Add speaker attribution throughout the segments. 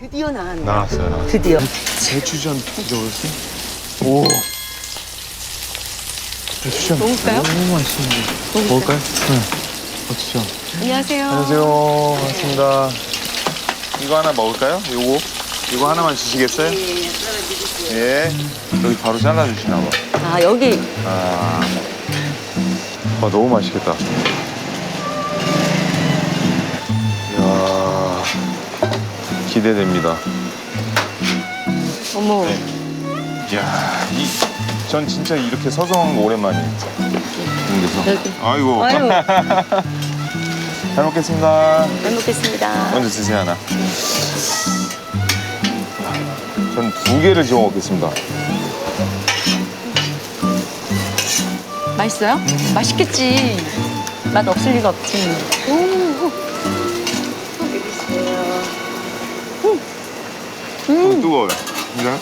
Speaker 1: 드디어 나왔네.
Speaker 2: 나왔어요. 나왔어요.
Speaker 1: 드디어.
Speaker 2: 배추전 튀겨올게. 오. 배추전.
Speaker 1: 먹을까요?
Speaker 2: 너무 맛있는데. 먹을까요? 네. 배추전.
Speaker 1: 안녕하세요.
Speaker 2: 안녕하세요. 반갑습니다. 이거 하나 먹을까요? 요거? 이거 하나만 주시겠어요? 예. 여기 바로 잘라주시나 봐.
Speaker 1: 아 여기
Speaker 2: 아. 와, 너무 맛있겠다. 기대됩니다.
Speaker 1: 어머
Speaker 2: 네. 이야, 이, 전 진짜 이렇게 서서 먹는 거 오랜만이에요. 여기서.
Speaker 1: 여기.
Speaker 2: 아이고.
Speaker 1: 아유
Speaker 2: 잘 먹겠습니다.
Speaker 1: 잘 먹겠습니다.
Speaker 2: 먼저 드세요, 하나. 전 두 개를 지어 먹겠습니다.
Speaker 1: 맛있어요? 맛있겠지. 맛 없을 리가 없지. 오.
Speaker 2: 뜨거워요. 진짜요?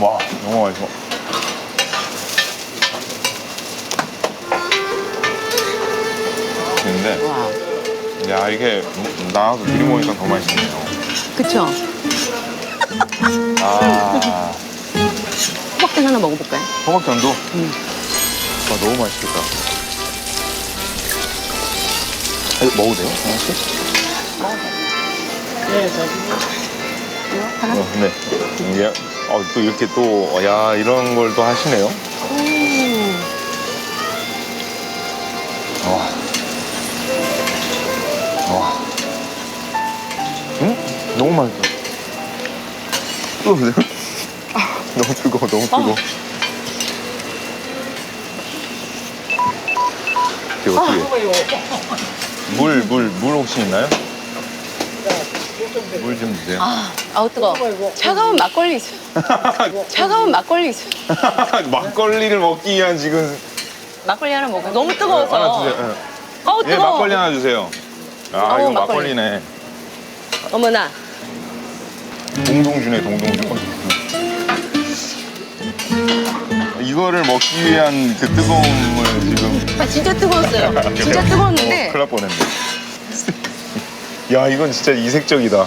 Speaker 2: 와, 너무 맛있어. 근데,
Speaker 1: 와.
Speaker 2: 야, 이게 나와서 미리 먹으니까 더 맛있네요.
Speaker 1: 그쵸?
Speaker 2: 아,
Speaker 1: 호박전 하나 먹어볼까요?
Speaker 2: 호박전도?
Speaker 1: 음.
Speaker 2: 와, 너무 맛있겠다. 아, 이거 먹어도 돼요? 하나씩?
Speaker 1: 이거 하나?
Speaker 2: 어, 네. 이게, 어, 또 이렇게 또, 어, 야, 이런 걸 또 하시네요.
Speaker 1: 오.
Speaker 2: 와. 와. 응? 너무 맛있어. 뜨거운데요? 너무 뜨거워, 너무 뜨거워. 이게 어떻게? 물, 물, 물 혹시 있나요? 물 좀 주세요.
Speaker 1: 아, 아우 뜨거. 차가운 막걸리 있어요. 차가운 막걸리 있어요.
Speaker 2: 막걸리를 먹기 위한 지금
Speaker 1: 막걸리 하나 먹어. 너무 뜨거워서.
Speaker 2: 하나 주세요.
Speaker 1: 아우
Speaker 2: 예,
Speaker 1: 뜨거 워.
Speaker 2: 막걸리 하나 주세요. 아,
Speaker 1: 어우,
Speaker 2: 이거
Speaker 1: 막걸리.
Speaker 2: 막걸리네.
Speaker 1: 어머나.
Speaker 2: 동동주네 동동주 이거를 먹기 위한 그 뜨거움을 지금
Speaker 1: 아 진짜 뜨거웠어요. 진짜
Speaker 2: 어,
Speaker 1: 뜨거웠는데
Speaker 2: 큰일 날 뻔했네 야 이건 진짜 이색적이다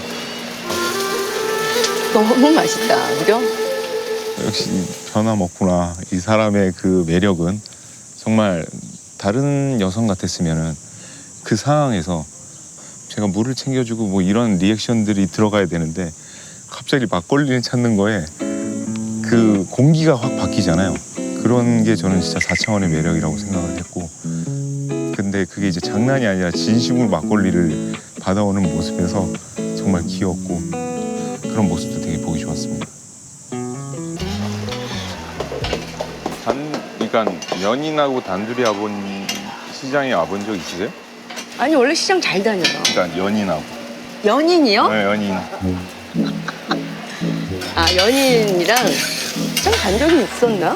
Speaker 1: 너무 맛있다. 그죠?
Speaker 2: 역시 변함없구나 이 사람의 그 매력은 정말 다른 여성 같았으면은 그 상황에서 제가 물을 챙겨주고 뭐 이런 리액션들이 들어가야 되는데 갑자기 막걸리를 찾는 거에 그 공기가 확 바뀌잖아요. 그런 게 저는 진짜 4차원의 매력이라고 생각을 했고 근데 그게 이제 장난이 아니라 진심으로 막걸리를 받아오는 모습에서 정말 귀엽고 그런 모습도 되게 보기 좋았습니다. 단, 그러니까 연인하고 단둘이 와본 시장에 와본 적 있으세요?
Speaker 1: 아니 원래 시장 잘 다녀요.
Speaker 2: 그러니까 연인하고.
Speaker 1: 연인이요?
Speaker 2: 네, 연인.
Speaker 1: 아 연인이랑 시장 간 적이 있었나?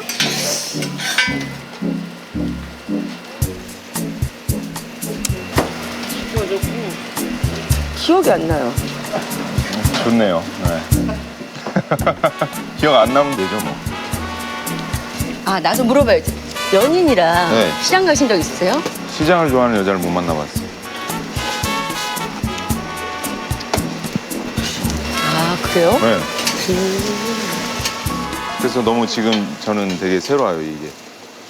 Speaker 1: 기억이 안 나요.
Speaker 2: 좋네요. 네. 기억 안 나면 되죠, 뭐.
Speaker 1: 아 나도 물어봐야지. 연인이랑
Speaker 2: 네.
Speaker 1: 시장 가신 적 있으세요?
Speaker 2: 시장을 좋아하는 여자를 못 만나봤어요.
Speaker 1: 아 그래요?
Speaker 2: 네. 그래서 너무 지금 저는 되게 새로워요, 이게.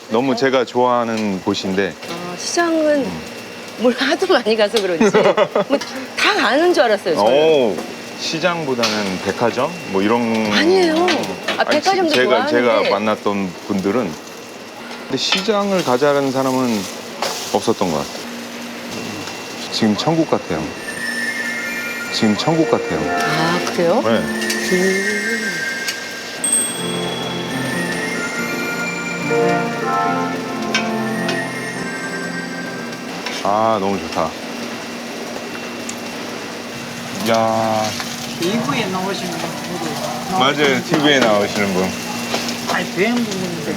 Speaker 2: 너무 제가 좋아하는 곳인데
Speaker 1: 아, 시장은 뭘 하도 많이 가서 그런지 뭐다 가는 줄 알았어요. 저는.
Speaker 2: 오, 시장보다는 백화점 뭐 이런
Speaker 1: 아니에요. 아,
Speaker 2: 아니,
Speaker 1: 백화점도
Speaker 2: 제가
Speaker 1: 좋아하는데.
Speaker 2: 제가 만났던 분들은 근데 시장을 가자는 사람은 없었던 것 같아요. 지금 천국 같아요. 지금 천국 같아요.
Speaker 1: 아 그래요?
Speaker 2: 네. 아 너무 좋다. 야
Speaker 3: 이부에 나오시는 분들
Speaker 2: 맞아요 TV에 나오시는 분
Speaker 3: 아니 배행분인데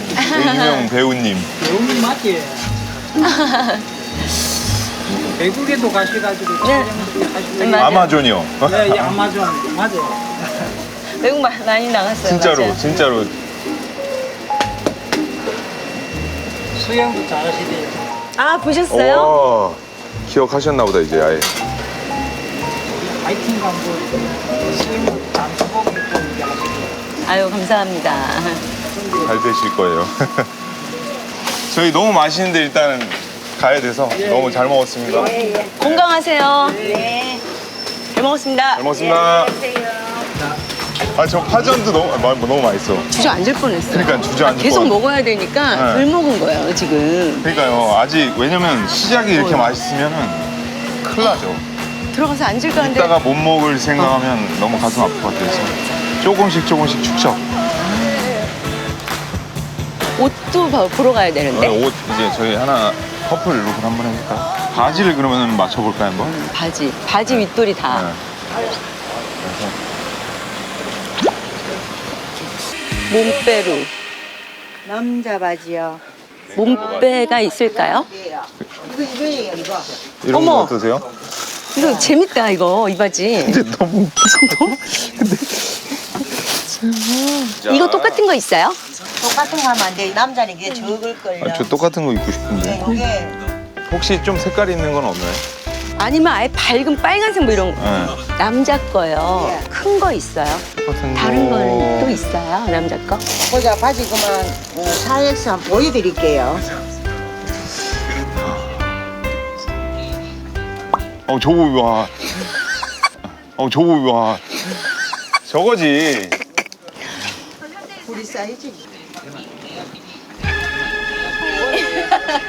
Speaker 2: 유명 배우님.
Speaker 3: 배우님 맞지? 외국에도 가셔가지고
Speaker 1: 네.
Speaker 3: 촬영도 하시고
Speaker 1: 맞아요.
Speaker 2: 아마존이요.
Speaker 3: 네, 이 아마존 맞아요
Speaker 1: 외국 마- 많이 나갔어요.
Speaker 2: 진짜로
Speaker 1: 맞아요.
Speaker 2: 진짜로
Speaker 3: 수영도 잘하시대요
Speaker 1: 아 보셨어요?
Speaker 2: 오, 기억하셨나 보다 이제 아예.
Speaker 3: 아 라이팅 감고 스윙 잠수복 입고 하시고
Speaker 1: 아유 감사합니다.
Speaker 2: 잘 되실 거예요. 저희 너무 맛있는데 일단 가야 돼서 너무 잘 먹었습니다.
Speaker 1: 건강하세요. 네. 잘 먹었습니다.
Speaker 2: 잘 먹었습니다. 아 저 파전도 너무 마- 너무 맛있어.
Speaker 1: 주저앉을 뻔했어요.
Speaker 2: 그러니까 주저앉을
Speaker 1: 계속
Speaker 2: 뻔.
Speaker 1: 먹어야 되니까
Speaker 2: 네.
Speaker 1: 덜 먹은 거예요 지금.
Speaker 2: 그러니까요. 아직 왜냐면 시작이 이렇게
Speaker 1: 어.
Speaker 2: 맛있으면은 큰일 나죠.
Speaker 1: 들어가서 앉을까 하는데
Speaker 2: 이따가 못 먹을 생각하면 너무 가슴 아플 것 같아서 조금씩 조금씩 축적.
Speaker 1: 옷도 봐- 보러 가야 되는데
Speaker 2: 네, 옷 이제 저희 하나 커플 룩을 한번 해볼까? 바지를 그러면 맞춰볼까요 한번?
Speaker 1: 바지 바지 윗돌이 다
Speaker 2: 네.
Speaker 1: 몸빼로
Speaker 4: 남자 바지요.
Speaker 1: 몸빼가 있을까요?
Speaker 4: 이거 이거예요, 이거.
Speaker 2: 이런
Speaker 1: 어머.
Speaker 2: 거 어떠세요?
Speaker 1: 이거 재밌다 이거 이 바지.
Speaker 2: 근데 너무
Speaker 1: 이거 똑같은 거 있어요?
Speaker 4: 똑같은 거 하면 안 돼. 남자는 이게 적을 걸요.
Speaker 2: 아, 저 똑같은 거 입고 싶은데
Speaker 4: 이게
Speaker 2: 혹시 좀 색깔 있는 건 없나요?
Speaker 1: 아니면 아예 밝은 빨간색 뭐 이런 거.
Speaker 2: 네.
Speaker 1: 남자 거요.
Speaker 4: 예.
Speaker 1: 큰 거 있어요.
Speaker 2: 똑같은
Speaker 1: 다른
Speaker 2: 거
Speaker 1: 거는 또 있어요. 남자 거.
Speaker 4: 보자 바지 그만 어, 4X 한번 보여드릴게요.
Speaker 2: 어 저거 와. 어 저거 와. 저거지.
Speaker 4: 우리 사이즈.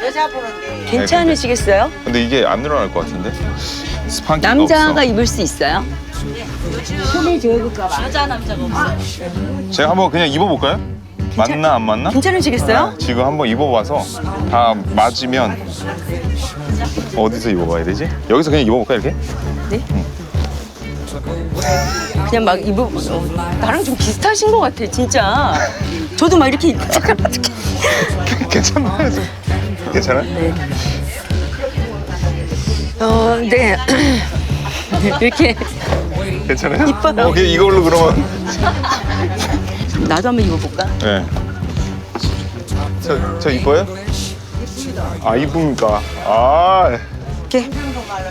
Speaker 4: 여자분인데
Speaker 1: 괜찮으시겠어요?
Speaker 2: 근데 이게 안 늘어날 것 같은데? 스판기가
Speaker 1: 남자가
Speaker 2: 없어.
Speaker 1: 입을 수 있어요?
Speaker 4: 손에 적을까 봐.
Speaker 2: 제가 한번 그냥 입어볼까요? 맞나 안 맞나?
Speaker 1: 괜찮으시겠어요?
Speaker 2: 지금 한번 입어봐서 다 맞으면 어디서 입어봐야 되지? 여기서 그냥 입어볼까 이렇게?
Speaker 1: 그냥 막 입어. 어, 나랑 좀 비슷하신 것 같아 진짜. 저도 막 이렇게 이렇게.
Speaker 2: 괜찮나요? 괜찮아요?
Speaker 1: 어, 네. 이렇게
Speaker 2: 괜찮아요?
Speaker 1: 이뻐요.
Speaker 2: 오케이 이걸로 그러면
Speaker 1: 나도 한번 입어볼까?
Speaker 2: 네. 저, 저 이뻐요? 아 이쁩니까? 아
Speaker 1: 이렇게.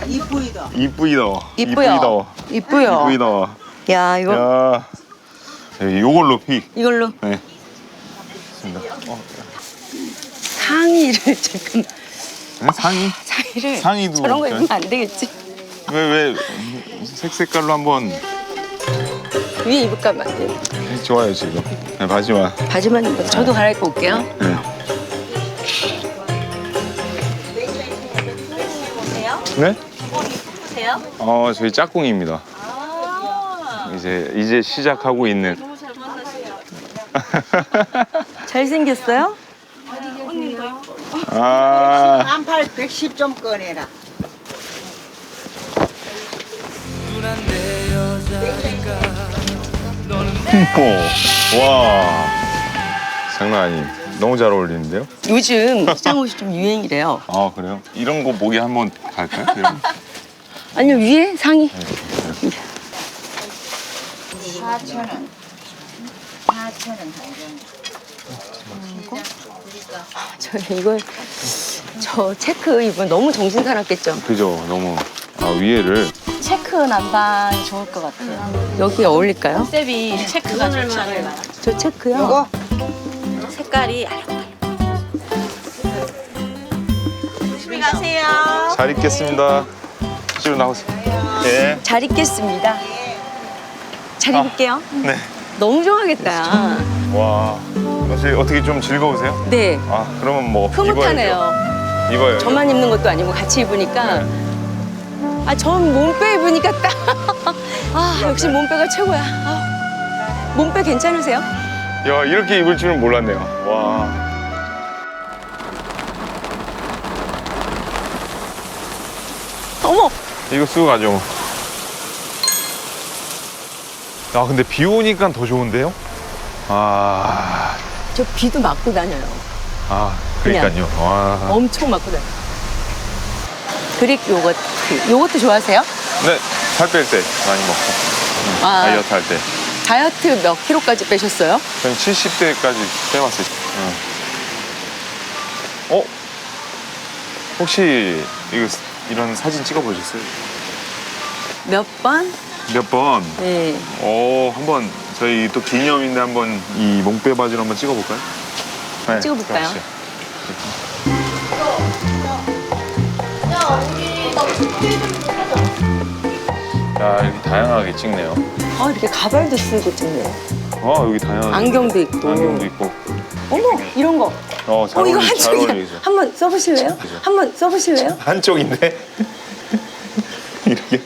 Speaker 4: 이쁘이다
Speaker 1: 이쁘요. 이쁘요.
Speaker 2: 이쁘이다
Speaker 1: 야 이거
Speaker 2: 야 네, 요걸로 픽
Speaker 1: 이걸로
Speaker 2: 네. 좋습니다. 어,
Speaker 1: 상의를 지금
Speaker 2: 네, 상의?
Speaker 1: 상의를
Speaker 2: 상의도
Speaker 1: 저런 거. 입으면 안 되겠지.
Speaker 2: 왜, 왜, 색색깔로 한번
Speaker 1: 위에 입을까 봐. 네.
Speaker 2: 좋아요, 지금. 네, 바지만.
Speaker 1: 바지만 입어. 저도 갈아입고 올게요.
Speaker 2: 네. 네?
Speaker 1: 보세요.
Speaker 2: 어, 저희 짝꿍입니다. 이제, 이제 시작하고 있는.
Speaker 1: 잘 생겼어요?
Speaker 2: 아,
Speaker 4: 한팔 110 좀 꺼내라.
Speaker 2: 오, 와. 장난 아니. 너무 잘 어울리는데요?
Speaker 1: 요즘 시장 옷이 좀 유행이래요.
Speaker 2: 아, 그래요? 이런 거 목에 한번 갈까요? 이런.
Speaker 1: 아니요 위에 상의.
Speaker 4: 4,000원. 4,000원 한
Speaker 1: 저 이걸 저 체크 입으면 너무 정신 사납겠죠.
Speaker 2: 그죠? 너무. 아, 위에를.
Speaker 5: 체크 남방이 좋을 것 같아요.
Speaker 1: 여기 어울릴까요?
Speaker 5: 셉이 체크가 좋잖아요.
Speaker 1: 저 체크요.
Speaker 4: 요거
Speaker 5: 색깔이
Speaker 2: 잘 입겠습니다. 실로 나오세요. 예.
Speaker 1: 잘 입겠습니다. 잘 입을게요.
Speaker 2: 네.
Speaker 1: 너무 좋아하겠다.
Speaker 2: 와. 어떻게, 어떻게 좀 즐거우세요?
Speaker 1: 네.
Speaker 2: 아, 그러면 뭐.
Speaker 1: 흐뭇하네요.
Speaker 2: 입어야죠. 입어요.
Speaker 1: 저만 입는 것도 아니고 같이 입으니까. 아, 전 몸빼 입으니까 딱. 아, 역시 몸빼가 최고야. 아, 몸빼 괜찮으세요?
Speaker 2: 야, 이렇게 입을 줄은 몰랐네요. 와.
Speaker 1: 어머!
Speaker 2: 이거 쓰고 가죠. 아, 근데 비 오니까 더 좋은데요? 아,
Speaker 1: 저 비도 맞고 다녀요.
Speaker 2: 아, 그러니까요. 와.
Speaker 1: 엄청 맞고 다녀요. 그릭 요거트. 요거트 좋아하세요?
Speaker 2: 네, 살 뺄 때 많이 먹고.
Speaker 1: 아.
Speaker 2: 다이어트 할 때.
Speaker 1: 다이어트 몇 킬로까지 빼셨어요?
Speaker 2: 저는 70대까지 빼봤어요. 응. 어? 혹시 이거 이런 사진 찍어보셨어요?
Speaker 1: 몇 번?
Speaker 2: 몇 번?
Speaker 1: 네.
Speaker 2: 오, 한번 저희 또 기념인데 한번 이 몽빼 바지를 한번 찍어볼까요? 네,
Speaker 1: 찍어볼까요?
Speaker 2: 자, 이렇게 다양하게 찍네요.
Speaker 1: 아 이렇게 가발도 쓰고 찍네.
Speaker 2: 어, 여기 다양하게.
Speaker 1: 안경도 있고.
Speaker 2: 안경도 있고.
Speaker 1: 어머 이런 거.
Speaker 2: 어, 잘
Speaker 1: 어 이거
Speaker 2: 어울리, 잘
Speaker 1: 한쪽이야.
Speaker 2: 어울리죠.
Speaker 1: 한번 써보실래요?
Speaker 2: 그죠.
Speaker 1: 한번 써보실래요?
Speaker 2: 한쪽인데? 이렇게.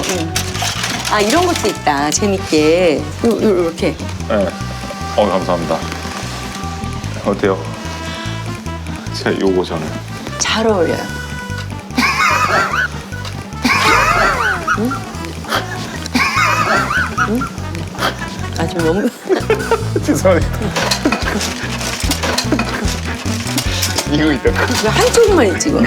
Speaker 1: 어. 아 이런 것도 있다. 재밌게. 요, 요, 이렇게.
Speaker 2: 네. 어, 감사합니다. 어때요? 제 요거 저는.
Speaker 1: 잘 어울려요. 응? 응? 아주 너무
Speaker 2: 죄송합니다. 이거 있다.
Speaker 1: 왜 한쪽만 있지 이거.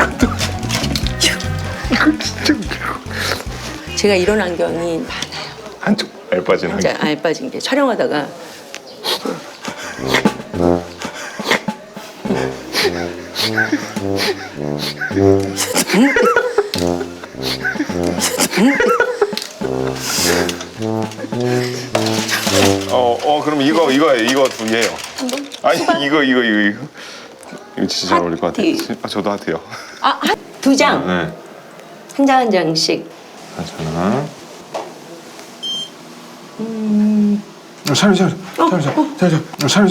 Speaker 1: 제가 이런 안경이 많아요.
Speaker 2: 한쪽 알 빠진 한
Speaker 1: 진짜 알 빠진 게 촬영하다가
Speaker 2: 어, 어, 그럼 이거 이거예요. 이거 두 개예요. 아니 이거 이거 이거 이거. 이거 진짜 잘 어울릴 것 같아요.
Speaker 1: 하트.
Speaker 2: 아, 저도 하트요.
Speaker 1: 아두 장,
Speaker 2: 네.
Speaker 1: 한 장 한 장씩.
Speaker 2: 괜찮아.
Speaker 6: 차려 차려 차려 차려 차려 차려 차려 차려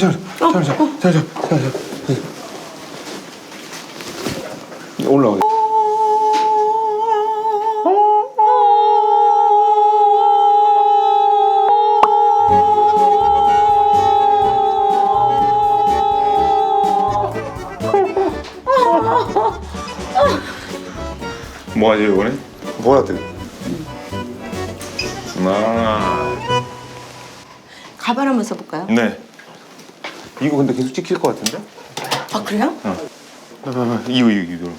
Speaker 6: 차려 차려 차려
Speaker 2: 올라오게. 뭐 하지 이번에? 보라트. 아,
Speaker 1: 가발 한번 써볼까요?
Speaker 2: 네. 이거 근데 계속 찍힐 것 같은데?
Speaker 1: 아 그래요?
Speaker 2: 아, 이거 이거 이거.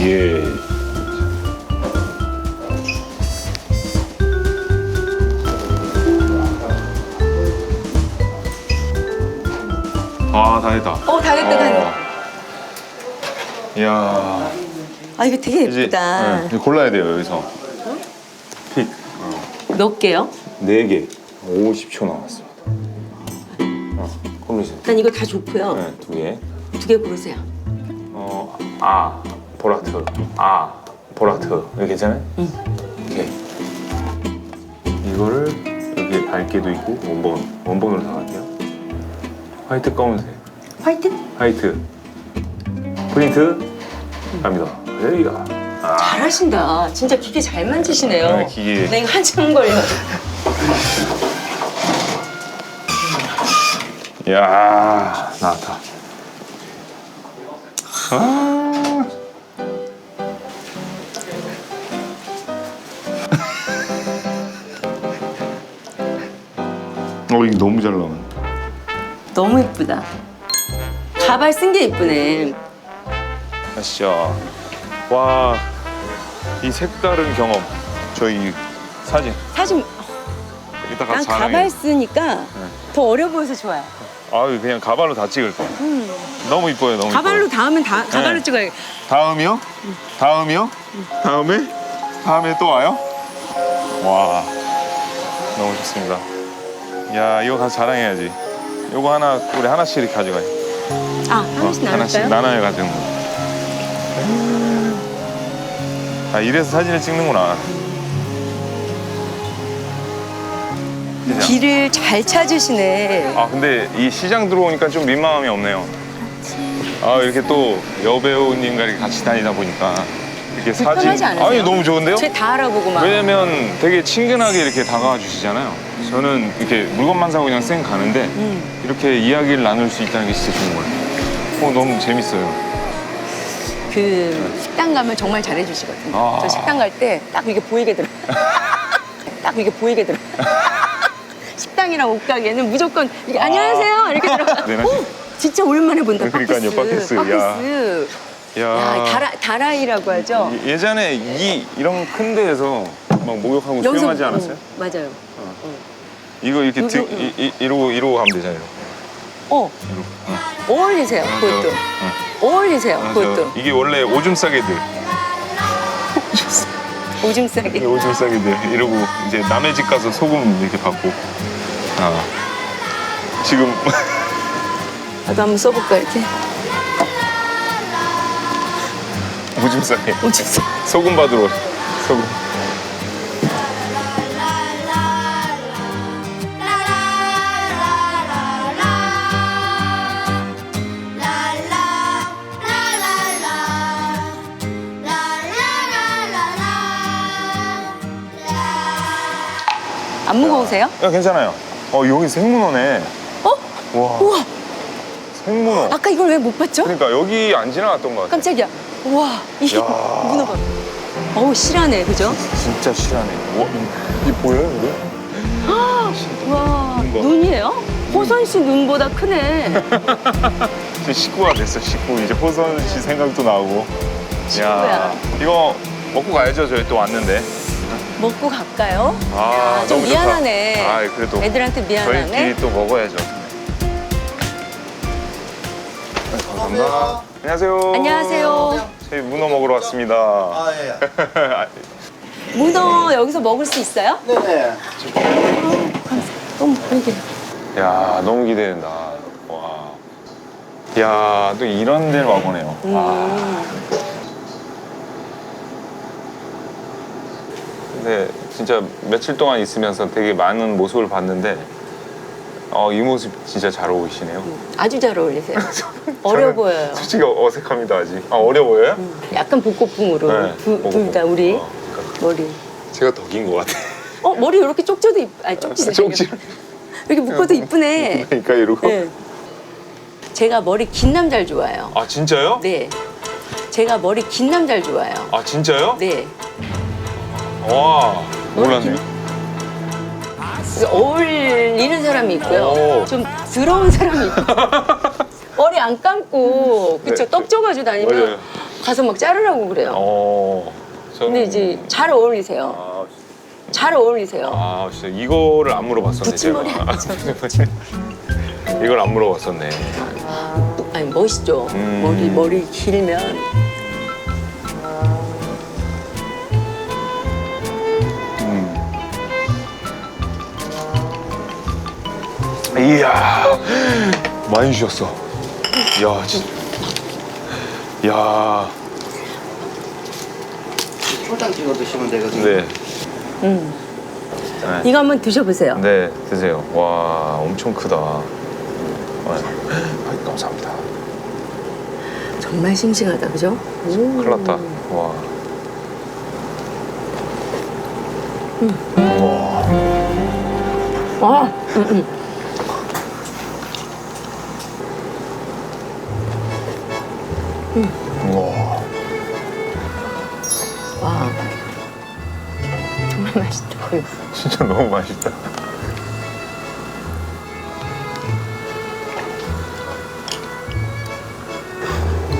Speaker 2: 예. 아, 다 됐다.
Speaker 1: 어 다 됐다 다 됐다.
Speaker 2: 이야.
Speaker 1: 아 이거 되게
Speaker 2: 이제
Speaker 1: 예쁘다.
Speaker 2: 네, 이거 골라야 돼요, 여기서. 픽.
Speaker 1: 몇 개요?
Speaker 2: 네 개. 50초 남았습니다. 어, 고르세요.
Speaker 1: 난 이거 다 좋고요.
Speaker 2: 네, 두 개.
Speaker 1: 두 개 고르세요.
Speaker 2: 어, 아, 보라트. 아, 보라트. 이거 괜찮아요?
Speaker 1: 응.
Speaker 2: 오케이. 이거를 여기 밝게도 있고 원본 원본으로 나갈게요. 화이트 검은색.
Speaker 1: 화이트?
Speaker 2: 화이트. 프린트 갑니다. 여기가. 아,
Speaker 1: 잘하신다. 진짜 기계 잘 만지시네요.
Speaker 2: 네, 기계.
Speaker 1: 나 이거 한참 걸려.
Speaker 2: 이야, 나왔다. 아. 어, 이거 너무 잘 나오네.
Speaker 1: 너무 예쁘다. 가발 쓴게 예쁘네.
Speaker 2: 아시죠? 와, 이 색다른 경험. 저희 사진.
Speaker 1: 사실
Speaker 2: 이따가
Speaker 1: 난
Speaker 2: 자랑해.
Speaker 1: 가발 쓰니까 더 어려 보여서 좋아요.
Speaker 2: 아유, 그냥 가발로 다 찍을 거야. 너무 이뻐요, 너무
Speaker 1: 가발로
Speaker 2: 이뻐요.
Speaker 1: 다음엔 다 가발로
Speaker 2: 네.
Speaker 1: 찍어야
Speaker 2: 다음이요? 다음이요? 다음에? 다음에 또 와요? 와, 너무 좋습니다. 야, 이거 가서 자랑해야지. 이거 하나 우리 하나씩 이렇게 가져가요.
Speaker 1: 아 하나씩
Speaker 2: 어, 하나씩
Speaker 1: 나눌까요?
Speaker 2: 나눠요 가지고. 아 이래서 사진을 찍는구나. 시장.
Speaker 1: 길을 잘 찾으시네.
Speaker 2: 아 근데 이 시장 들어오니까 좀 민망함이 없네요. 아 이렇게 또 여배우님과 이렇게 같이 다니다 보니까 이렇게 사진.
Speaker 1: 불편하지 않으세요?
Speaker 2: 아니 너무 좋은데요?
Speaker 1: 쟤다 알아보고 막.
Speaker 2: 왜냐면 되게 친근하게 이렇게 다가와 주시잖아요. 저는 이렇게 물건만 사고 그냥 쌩 가는데
Speaker 1: 음.
Speaker 2: 이렇게 이야기를 나눌 수 있다는 게 진짜 좋은 거예요. 어 너무 재밌어요.
Speaker 1: 그 식당 가면 정말 잘해주시거든요.
Speaker 2: 아.
Speaker 1: 저 식당 갈 때 딱 이게 보이게 들어. 딱 이게 보이게 들어. 식당이랑 옷가게는 무조건 이렇게 안녕하세요 이렇게 들어.
Speaker 2: 네, 네.
Speaker 1: 오, 진짜 오랜만에 본다.
Speaker 2: 그러니까요,
Speaker 1: 빡키스.
Speaker 2: 빡키스. 야. 야,
Speaker 1: 야, 다라, 다라이라고 하죠.
Speaker 2: 예- 예전에 이 이런 큰 데에서 막 목욕하고 수영하지 않았어요?
Speaker 1: 음, 맞아요.
Speaker 2: 이거 이렇게
Speaker 1: 요-
Speaker 2: 드,
Speaker 1: 요- 요.
Speaker 2: 이, 이, 이러고 이러고 하면 되잖아요.
Speaker 1: 어.
Speaker 2: 어.
Speaker 1: 어울리세요, 그것도. 어울리세요,
Speaker 2: 아,
Speaker 1: 그것도.
Speaker 2: 저, 이게 원래 오줌 싸개들.
Speaker 1: 오줌 싸게.
Speaker 2: 오줌 싸개들 이러고 이제 남의 집 가서 소금 이렇게 받고. 아 지금
Speaker 1: 나도 한번 써볼까, 이렇게.
Speaker 2: 오줌 싸개
Speaker 1: 오줌 싸
Speaker 2: 소금 받으러 소금.
Speaker 1: 무거우세요?
Speaker 2: 야 괜찮아요. 어 여기 생문어네.
Speaker 1: 어?
Speaker 2: 와
Speaker 1: 우와,
Speaker 2: 생문어.
Speaker 1: 아까 이걸 왜 못 봤죠?
Speaker 2: 그러니까 여기 안 지나갔던 것 같아.
Speaker 1: 깜짝이야. 우와, 이
Speaker 2: 야.
Speaker 1: 문어가. 어우, 실하네, 그죠?
Speaker 2: 진짜 실하네. 와 이게 보여요 이게?
Speaker 1: 와,
Speaker 2: 눈 봐.
Speaker 1: 눈이에요? 호선 씨 눈보다 크네.
Speaker 2: 이제 식구가 됐어 식구. 이제 호선 씨 생각도 나고.
Speaker 1: 식구야.
Speaker 2: 이거 먹고 가야죠. 저희 또 왔는데.
Speaker 1: 먹고 갈까요?
Speaker 2: 아,
Speaker 1: 야, 좀
Speaker 2: 너무 좋다.
Speaker 1: 미안하네.
Speaker 2: 아, 그래도
Speaker 1: 애들한테 미안하네.
Speaker 2: 저희끼리 또 먹어야죠. 네, 감사합니다. 안녕하세요.
Speaker 1: 안녕하세요.
Speaker 2: 저희 문어 먹으러 왔습니다.
Speaker 3: 아, 예.
Speaker 1: 문어 여기서 먹을 수 있어요?
Speaker 3: 네네.
Speaker 1: 너무 보이게.
Speaker 2: 야, 너무 기대된다. 와. 야, 또 이런 데를 와보네요. 와. 근데 진짜 며칠 동안 있으면서 되게 많은 모습을 봤는데 어, 이 모습 진짜 잘 어울리시네요.
Speaker 1: 아주 잘 어울리세요. 어려
Speaker 2: 저는
Speaker 1: 보여요.
Speaker 2: 솔직히 어색합니다 아직. 아 어려 보여요?
Speaker 1: 약간 복고풍으로
Speaker 2: 네,
Speaker 1: 둘다 우리
Speaker 2: 어, 그러니까
Speaker 1: 머리.
Speaker 2: 제가 더 긴 것 같아.
Speaker 1: 어 머리 이렇게 쪽져도 이 아니 쪽지지.
Speaker 2: 쪽지.
Speaker 1: 이렇게 묶어도 이쁘네.
Speaker 2: 그러니까 이러고.
Speaker 1: 네. 제가 머리 긴 남자를 좋아해요.
Speaker 2: 아 진짜요?
Speaker 1: 네. 제가 머리 긴 남자를 좋아해요.
Speaker 2: 아 진짜요?
Speaker 1: 네.
Speaker 2: 와 몰랐네요.
Speaker 1: 그래서 어울리는 사람이 있고요.
Speaker 2: 오.
Speaker 1: 좀 더러운 사람이 있고. 머리 안 감고 그쵸
Speaker 2: 네.
Speaker 1: 떡 쪄가지고 다니면
Speaker 2: 맞아요.
Speaker 1: 가서 막 자르라고 그래요.
Speaker 2: 어. 저는-
Speaker 1: 근데 이제 잘 어울리세요.
Speaker 2: 아,
Speaker 1: 잘 어울리세요.
Speaker 2: 아 진짜 이거를 안 물어봤었네
Speaker 1: 붙임머리
Speaker 2: 제가. 이걸 안 물어봤었네.
Speaker 1: 아니 멋있죠.
Speaker 2: 음.
Speaker 1: 머리 머리 길면
Speaker 2: 이야 많이 주셨어. 야 진짜. 야.
Speaker 3: 초장 찍어 드시면 되거든요.
Speaker 2: 네.
Speaker 1: 음.
Speaker 2: 네.
Speaker 1: 이거 한번 드셔보세요.
Speaker 2: 네 드세요. 와 엄청 크다. 네. 아, 감사합니다.
Speaker 1: 정말 싱싱하다, 그죠? 오.
Speaker 2: 큰일 났다. 와.
Speaker 1: 와, 음, 음.
Speaker 2: 우와.
Speaker 1: 와. 정말 맛있다. 보여.
Speaker 2: 진짜 너무 맛있다.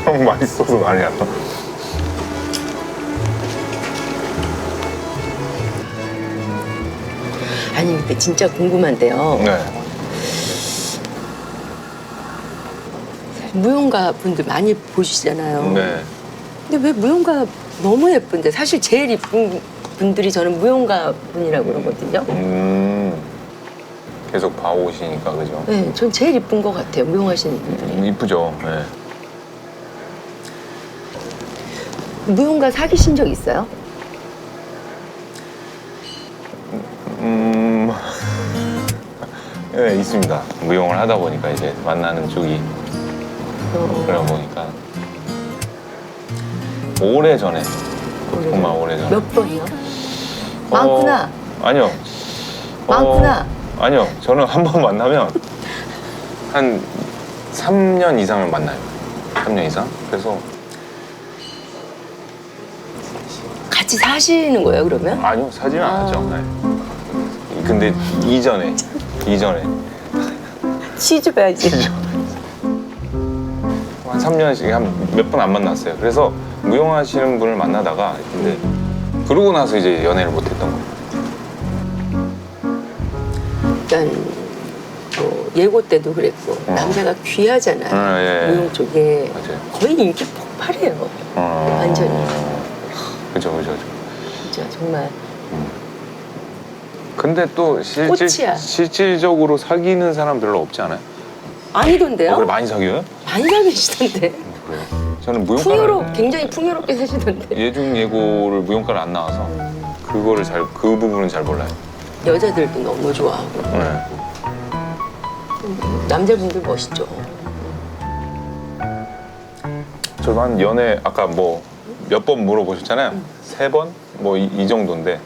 Speaker 2: 형 맛있어서 말이야.
Speaker 1: 아니 근데 진짜 궁금한데요.
Speaker 2: 네.
Speaker 1: 무용가 분들 많이 보시잖아요.
Speaker 2: 네.
Speaker 1: 근데 왜 무용가 너무 예쁜데 사실 제일 이쁜 분들이 저는 무용가 분이라고 그러거든요.
Speaker 2: 음. 계속 봐오시니까 그죠?
Speaker 1: 네, 전 제일 이쁜 것 같아요. 무용하시는 분들이.
Speaker 2: 음, 이쁘죠. 네.
Speaker 1: 무용가 사귀신 적 있어요?
Speaker 2: 음. 네, 있습니다. 무용을 하다 보니까 이제 만나는 쪽이
Speaker 1: 어,
Speaker 2: 그러다 보니까 오래 전에 정말 오래 전에
Speaker 1: 몇 번이요? 많구나.
Speaker 2: 어, 아니요.
Speaker 1: 많구나.
Speaker 2: 어, 아니요. 저는 한 번 만나면 한 3년 이상을 만나요. 3년 이상. 그래서
Speaker 1: 같이 사시는 거예요, 그러면?
Speaker 2: 아니요. 사진은 안
Speaker 1: 아.
Speaker 2: 하죠. 네. 근데 이전에 이전에
Speaker 1: 시집해야지.
Speaker 2: 한 3년씩 한 몇 번 안 만났어요. 그래서 무용하시는 분을 만나다가 근데 그러고 나서 이제 연애를 못 했던 거예요.
Speaker 1: 일단 뭐 예고 때도 그랬고
Speaker 2: 어.
Speaker 1: 남자가 귀하잖아요.
Speaker 2: 어, 예, 예.
Speaker 1: 무용 쪽에
Speaker 2: 맞아요.
Speaker 1: 거의 인기 폭발이에요.
Speaker 2: 어.
Speaker 1: 완전히.
Speaker 2: 그죠, 그죠, 그죠.
Speaker 1: 진짜 정말
Speaker 2: 근데 또 실질,
Speaker 1: 꽃이야.
Speaker 2: 실질적으로 사귀는 사람 별로 없지 않아요?
Speaker 1: 아니던데요?
Speaker 2: 어, 그래, 많이 사귀어요?
Speaker 1: 많이 사귀시던데.
Speaker 2: 그래요. 저는 무용과
Speaker 1: 풍요롭 굉장히 풍요롭게 사시던데.
Speaker 2: 예중 예고를 무용과를 안 나와서 그거를 잘 그 부분은 잘 몰라요.
Speaker 1: 여자들도 너무 좋아하고
Speaker 2: 네.
Speaker 1: 남자분들 멋있죠.
Speaker 2: 저도 한 연애 아까 뭐 몇 번 물어보셨잖아요. 세 번? 뭐 이 정도인데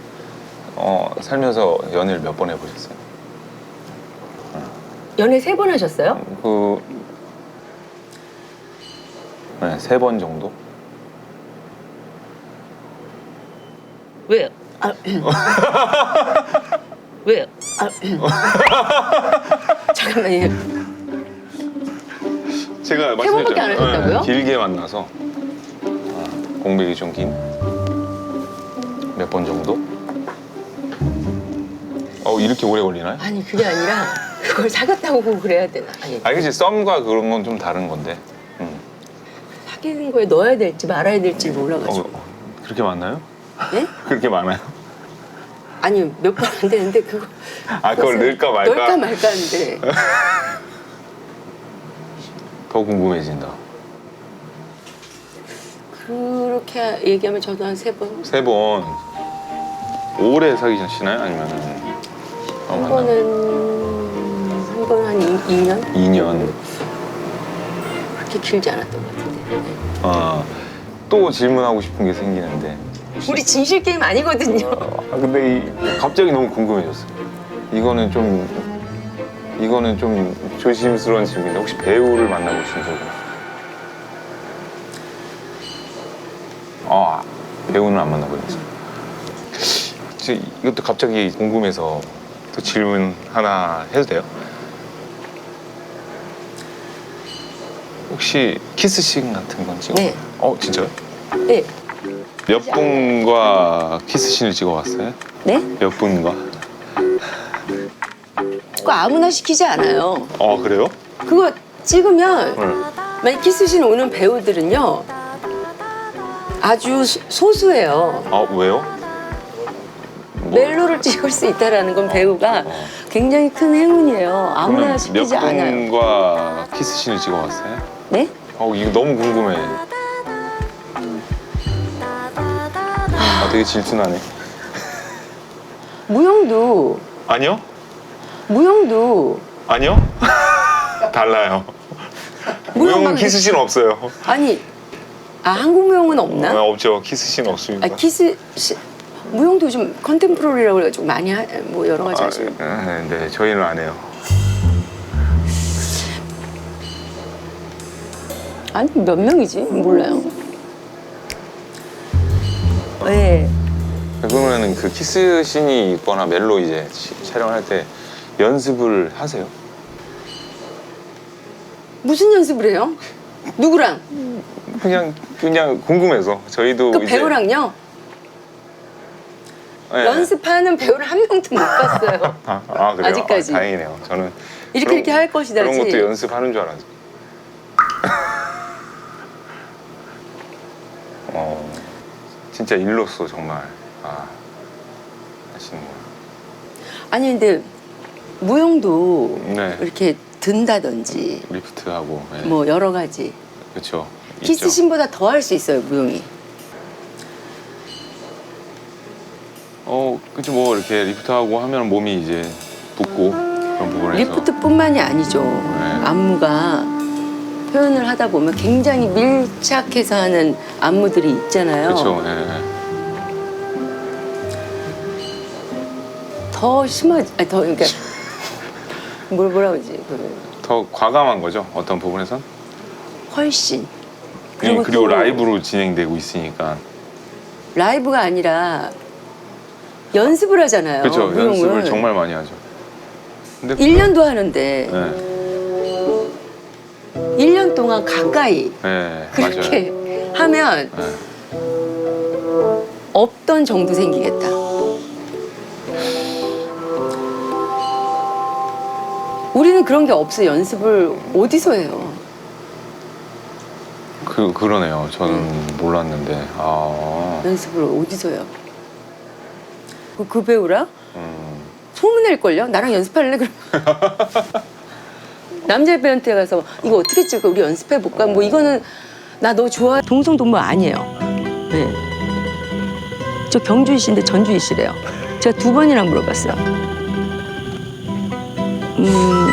Speaker 2: 어, 살면서 연애를 몇 번 해보셨어요?
Speaker 1: 연애 세 번 하셨어요?
Speaker 2: 그 네, 세 번 정도?
Speaker 1: 왜요? 아, 왜요? 아, 잠깐만요.
Speaker 2: 제가
Speaker 1: 세 번밖에 안 하셨다고요?
Speaker 2: 네, 길게 만나서 아, 공백이 좀 긴 몇 번 정도? 어 이렇게 오래 걸리나요?
Speaker 1: 아니 그게 아니라 그걸 사귀었다고 그래야 되나? 아니
Speaker 2: 알겠지 썸과 그런 건 좀 다른 건데. 음.
Speaker 1: 사귀는 거에 넣어야 될지 말아야 될지 몰라가지고.
Speaker 2: 어, 그렇게 많나요?
Speaker 1: 네?
Speaker 2: 그렇게 많아요?
Speaker 1: 아니 몇 번 안 되는데 그거.
Speaker 2: 아 그걸 넣을까 말까?
Speaker 1: 넣을까 말까 하는데
Speaker 2: 더 궁금해진다.
Speaker 1: 그렇게 얘기하면 저도 한 세 번.
Speaker 2: 세 번 오래 사귀시나요? 아니면
Speaker 1: 한 번은 한번한 2년?
Speaker 2: 2년.
Speaker 1: 그렇게 길지 않았던 것 같은데.
Speaker 2: 아, 또 질문하고 싶은 게 생기는데.
Speaker 1: 우리 진실 게임 아니거든요.
Speaker 2: 아, 근데 이, 갑자기 너무 궁금해졌어요. 이거는 좀 이거는 좀 조심스러운 질문인데 혹시 배우를 만나보신 적은? 아 배우는 안 만나보셨어요. 저 이것도 갑자기 궁금해서 또 질문 하나 해도 돼요? 혹시 키스씬 같은 건 찍어?
Speaker 1: 네.
Speaker 2: 어 진짜요?
Speaker 1: 네.
Speaker 2: 몇 분과 키스씬을 찍어봤어요?
Speaker 1: 네?
Speaker 2: 몇 분과?
Speaker 1: 그거 아무나 시키지 않아요.
Speaker 2: 아 그래요?
Speaker 1: 그거 찍으면
Speaker 2: 네.
Speaker 1: 만약 키스신 오는 배우들은요 아주 소- 소수예요.
Speaker 2: 아 왜요? 뭐,
Speaker 1: 멜로를 찍을 수 있다라는 건 배우가 굉장히 큰 행운이에요. 아무나
Speaker 2: 그러면
Speaker 1: 시키지
Speaker 2: 몇
Speaker 1: 않아요.
Speaker 2: 분과 키스씬을 찍어봤어요?
Speaker 1: 네?
Speaker 2: 어 이거 너무 궁금해. 아 되게 질투나네.
Speaker 1: 무용도
Speaker 2: 아니요?
Speaker 1: 무용도
Speaker 2: 아니요? 달라요. 무용은 키스씬 없어요.
Speaker 1: 아니 아 한국 무용은 없나?
Speaker 2: 어, 없죠. 키스씬 없습니다.
Speaker 1: 아 키스 시- 무용도 요즘 컨템포러리라고 그래가지고 많이 하, 뭐 여러 가지
Speaker 2: 아,
Speaker 1: 하시고
Speaker 2: 네, 네, 저희는 안 해요.
Speaker 1: 아니 몇 명이지 몰라요. 네.
Speaker 2: 그러면은 그 키스 씬이 있거나 멜로 이제 시- 촬영할 때 연습을 하세요?
Speaker 1: 무슨 연습을 해요? 누구랑?
Speaker 2: 그냥 그냥 궁금해서 저희도
Speaker 1: 그
Speaker 2: 이제
Speaker 1: 배우랑요?
Speaker 2: 네.
Speaker 1: 연습하는 배우를 한 명도 못 봤어요.
Speaker 2: 아, 아 그래요?
Speaker 1: 아직까지.
Speaker 2: 아, 다행이네요. 저는
Speaker 1: 이렇게 이렇게 할 것이다지.
Speaker 2: 그런 것도 연습하는 줄 알았죠. 어, 진짜 일로서 정말 아 하시는구나.
Speaker 1: 아니 근데 무용도
Speaker 2: 네.
Speaker 1: 이렇게 든다든지
Speaker 2: 리프트하고 네.
Speaker 1: 뭐 여러 가지
Speaker 2: 그렇죠.
Speaker 1: 키스신보다 더 할 수 있어요 무용이.
Speaker 2: 어 그쵸 뭐 이렇게 리프트하고 하면 몸이 이제 붓고 그런 부분에서
Speaker 1: 리프트뿐만이 아니죠. 안무가 표현을 하다 보면 굉장히 밀착해서 하는 안무들이 있잖아요.
Speaker 2: 그렇죠. 예.
Speaker 1: 더 심하지, 아니, 더 그러니까 뭘 뭐라 그러지? 그
Speaker 2: 더 과감한 거죠. 어떤 부분에선
Speaker 1: 훨씬
Speaker 2: 그리고,
Speaker 1: 그리고 또-
Speaker 2: 라이브로 진행되고 있으니까
Speaker 1: 라이브가 아니라 연습을 하잖아요.
Speaker 2: 그렇죠.
Speaker 1: 무용을.
Speaker 2: 연습을 정말 많이 하죠. 근데
Speaker 1: 1년도 하는데
Speaker 2: 네,
Speaker 1: 1년 동안 가까이
Speaker 2: 네
Speaker 1: 그렇게
Speaker 2: 맞아요.
Speaker 1: 하면
Speaker 2: 네.
Speaker 1: 없던 정도 생기겠다. 우리는 그런 게 없어. 연습을 어디서 해요?
Speaker 2: 그 그러네요. 저는 몰랐는데. 아.
Speaker 1: 연습을 어디서 해요? 그, 그 배우라?
Speaker 2: 음.
Speaker 1: 소문낼 걸요? 나랑 연습할래? 그럼. 남자 배우한테 가서 이거 어떻게 찍어? 우리 연습해 볼까? 뭐 이거는 나 너 좋아. 동성 동무 아니에요. 네. 저 경주이신데 전주이시래요. 제가 두 번이나 물어봤어요. 음,